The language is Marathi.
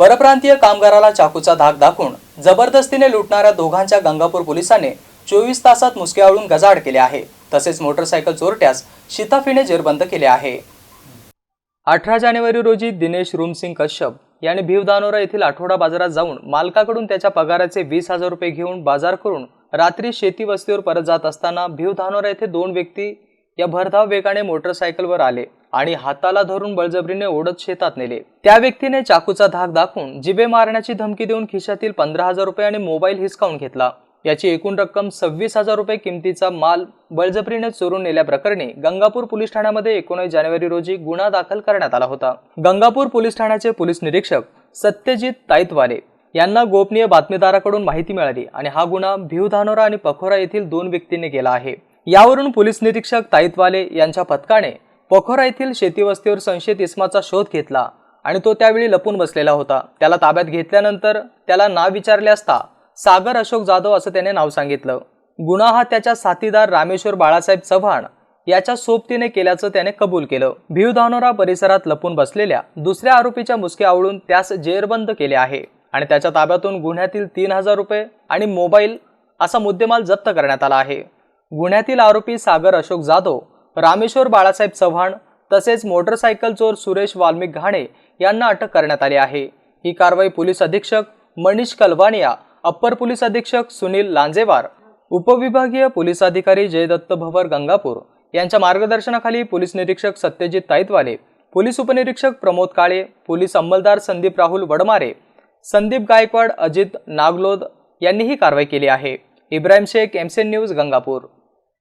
परप्रांतीय कामगाराला चाकूचा धाक दाखवून जबरदस्तीने लुटणाऱ्या दोघांच्या गंगापूर पोलिसांनी चोवीस तासात मुसके गजाड केले आहे. तसेच मोटरसायकल चोरट्यास शिताफीने जेरबंद केले आहे. अठरा जानेवारी रोजी दिनेश रुमसिंग कश्यप याने भिवदानोरा येथील आठवडा बाजारात जाऊन मालकाकडून त्याच्या पगाराचे वीस हजार रुपये घेऊन बाजार करून रात्री शेती वस्तीवर परत जात असताना भिवधानोरा येथे दोन व्यक्ती या भरधाव वेगाने मोटरसायकलवर आले आणि हाताला धरून बळजबरीने ओढत शेतात नेले. त्या व्यक्तीने चाकूचा धाक दाखवून जिबे मारण्याची धमकी देऊन खिशातील पंधरा हजार रुपये आणि मोबाईल हिसकावून घेतला. याची एकूण रक्कम सव्वीस हजार रुपये किमतीचा माल बळजबरीने चोरून नेल्याप्रकरणी गंगापूर पोलीस ठाण्यामध्ये एकोणीस जानेवारी रोजी गुन्हा दाखल करण्यात आला होता. गंगापूर पोलीस ठाण्याचे पोलीस निरीक्षक सत्यजित ताईतवाले यांना गोपनीय बातमीदाराकडून माहिती मिळाली आणि हा गुन्हा भिवधानोरा आणि पखोरा येथील दोन व्यक्तींनी केला आहे. यावरून पोलीस निरीक्षक ताईतवाले यांच्या पथकाने पखोरा येथील शेतीवस्तीवर संशयित इस्माचा शोध घेतला आणि तो त्यावेळी लपून बसलेला होता. त्याला ताब्यात घेतल्यानंतर त्याला नाव विचारले असता सागर अशोक जाधव असं त्याने नाव सांगितलं. गुन्हा हा त्याच्या साथीदार रामेश्वर बाळासाहेब चव्हाण याच्या सोबतीने केल्याचं त्याने कबूल केलं. भिवधानोरा परिसरात लपून बसलेल्या दुसऱ्या आरोपीच्या मुसके आवळून त्यास जेरबंद केले आहे आणि त्याच्या ताब्यातून गुन्ह्यातील तीन हजार रुपये आणि मोबाईल असा मुद्देमाल जप्त करण्यात आला आहे. गुन्ह्यातील आरोपी सागर अशोक जाधव रामेश्वर बाळासाहेब चव्हाण तसेच मोटरसायकल चोर सुरेश वाल्मिक घाणे यांना अटक करण्यात आली आहे. ही कारवाई पोलीस अधीक्षक मनीष कलवानिया अप्पर पोलीस अधीक्षक सुनील लांजेवार उपविभागीय पोलीस अधिकारी जयदत्त भवर गंगापूर यांच्या मार्गदर्शनाखाली पोलीस निरीक्षक सत्यजित ताईतवाले पोलीस उपनिरीक्षक प्रमोद काळे पोलीस अंमलदार संदीप राहुल वडमारे संदीप गायकवाड अजित नागलोद यांनी ही कारवाई केली आहे. इब्राहिम शेख एमसेन न्यूज गंगापूर.